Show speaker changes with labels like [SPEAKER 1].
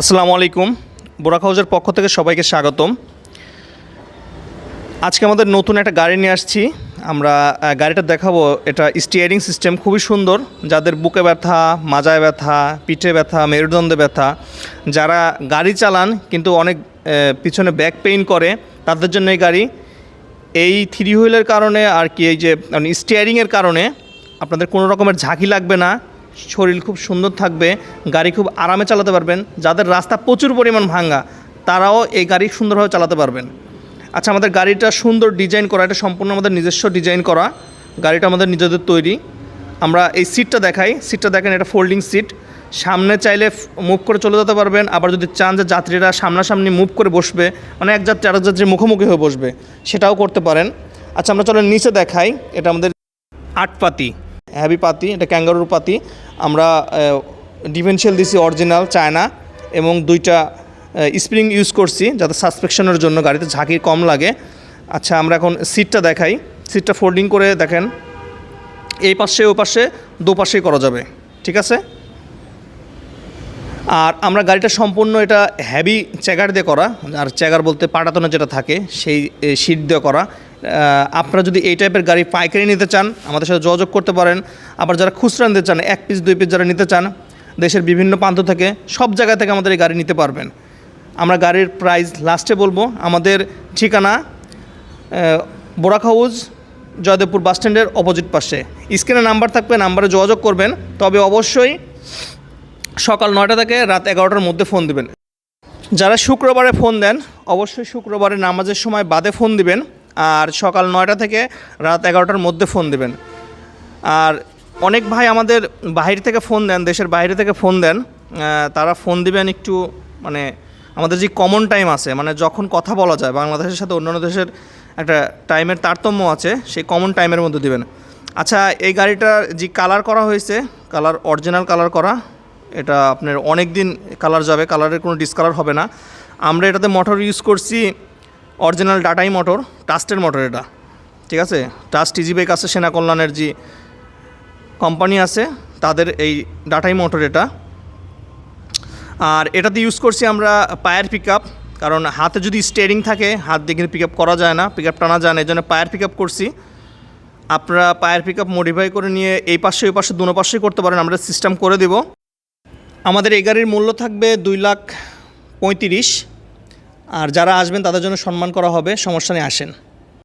[SPEAKER 1] আসসালামু আলাইকুম। বোরাক হাউসের পক্ষ থেকে সবাইকে স্বাগতম। আজকে আমাদের নতুন একটা গাড়ি নিয়ে আসছি। আমরা গাড়িটা দেখাবো। এটা স্টিয়ারিং সিস্টেম খুবই সুন্দর। যাদের বুকে ব্যথা, মাজায় ব্যথা, পিঠে ব্যথা, মেরুদণ্ডে ব্যথা, যারা গাড়ি চালান কিন্তু অনেক পিছনে ব্যাক পেইন করে, তাদের জন্য এই গাড়ি। এই থ্রি হুইলের কারণে আর কি এই যে মানে স্টিয়ারিংয়ের কারণে আপনাদের কোনো রকমের ঝাঁকি লাগবে না। শরীর খুব সুন্দর থাকবে, গাড়ি খুব আরামে চালাতে পারবেন, যাদের রাস্তা প্রচুর পরিমাণ ভাঙ্গা, তারাও এই গাড়ি সুন্দরভাবে চালাতে পারবেন। আচ্ছা আমাদের গাড়িটা সুন্দর ডিজাইন করা, এটা সম্পূর্ণ আমাদের নিজস্ব ডিজাইন করা, গাড়িটা আমাদের নিজেদের তৈরি। আমরা এই সিটটা দেখাই, সিটটা দেখেন, এটা ফোল্ডিং সিট। সামনে চাইলে মুভ করে চলে যেতে পারবেন, আবার যদি চান যে যাত্রীরা সামনাসামনি মুভ করে বসবে মানে এক যাত্রী আরেক যাত্রী মুখোমুখি হয়ে বসবে, সেটাও করতে পারেন। আচ্ছা আমরা চলেন নিচে দেখাই, এটা আমাদের আট পাতি হ্যাভি পাতি, এটা ক্যাঙ্গারুর পাতি। আমরা ডিফেন্সিয়াল দিছি অরিজিনাল চায়না এবং দুইটা স্প্রিং ইউজ করছি যাতে সাসপেকশনের জন্য গাড়িতে ঝাঁকি কম লাগে। আচ্ছা আমরা এখন সিটটা দেখাই। সিটটা ফোল্ডিং করে দেখেন। এই পাশে, ও পাশে, দুপাশেই করা যাবে। ঠিক আছে? আর আমরা গাড়িটা সম্পূর্ণ এটা হ্যাভি চ্যাগার দিয়ে করা। আর চ্যাগার বলতে পাটাতনে যেটা থাকে, সেই সিট দিয়ে করা। আপনারা যদি এই টাইপের গাড়ি পাইকারি নিতে চান, আমাদের সাথে যোগাযোগ করতে পারেন। আবার যারা খুচরা নিতে চান, এক পিস দুই পিস যারা নিতে চান, দেশের বিভিন্ন প্রান্ত থেকে সব জায়গা থেকে আমাদের এই গাড়ি নিতে পারবেন। আমরা গাড়ির প্রাইস লাস্টে বলব। আমাদের ঠিকানা বোরাক হাউস জয়দেবপুর বাস স্ট্যান্ডের অপোজিট পাশে। স্ক্রিনে নাম্বার থাকবে নাম্বারে যোগাযোগ করবেন। তবে অবশ্যই সকাল নয়টা থেকে রাত এগারোটার মধ্যে ফোন দিবেন। যারা শুক্রবারে ফোন দেন, অবশ্যই শুক্রবারে নামাজের সময় বাদে ফোন দিবেন। আর সকাল নয়টা থেকে রাত এগারোটার মধ্যে ফোন দেবেন। আর অনেক ভাই আমাদের বাইরে থেকে ফোন দেন, দেশের বাইরে থেকে ফোন দেন তারা ফোন দিবেন একটু মানে আমাদের যে কমন টাইম আছে মানে যখন কথা বলা যায়, বাংলাদেশের সাথে অন্যান্য দেশের একটা টাইমের তারতম্য আছে, সেই কমন টাইমের মধ্যে দিবেন। আচ্ছা এই গাড়িটার যে কালার করা হয়েছে কালার অরিজিনাল কালার করা, এটা আপনার অনেক দিন কালার যাবে কালারের কোনো ডিসকালার হবে না। আমরা এটাতে মোটর ইউজ করছি অরিজিনাল ডাটাই মোটর, ট্রাস্টের মোটর এটা। ঠিক আছে? টাস্ট টিজি বাইক আছে সেনা কল্যাণের যে কোম্পানি আছে, তাদের এই ডাটাই মোটর এটা। আর এটাতে ইউজ করছি আমরা পায়ার পিক কারণ হাতে যদি স্টিয়ারিং থাকে, হাত দিয়ে কিন্তু পিক করা যায় না পিক টানা যায় না, এই জন্য পায়ার পিক করছি। আপনারা পায়ার পিক মডিফাই করে নিয়ে এই পাশে, ওই পাশে, দুনো পাশেই করতে পারেন, আমরা সিস্টেম করে দেব। আমাদের এই গাড়ির মূল্য থাকবে দুই লাখ পঁয়ত্রিশ। আর যারা আসবেন তাদের জন্য সম্মান করা হবে সমস্যা নিয়ে আসেন।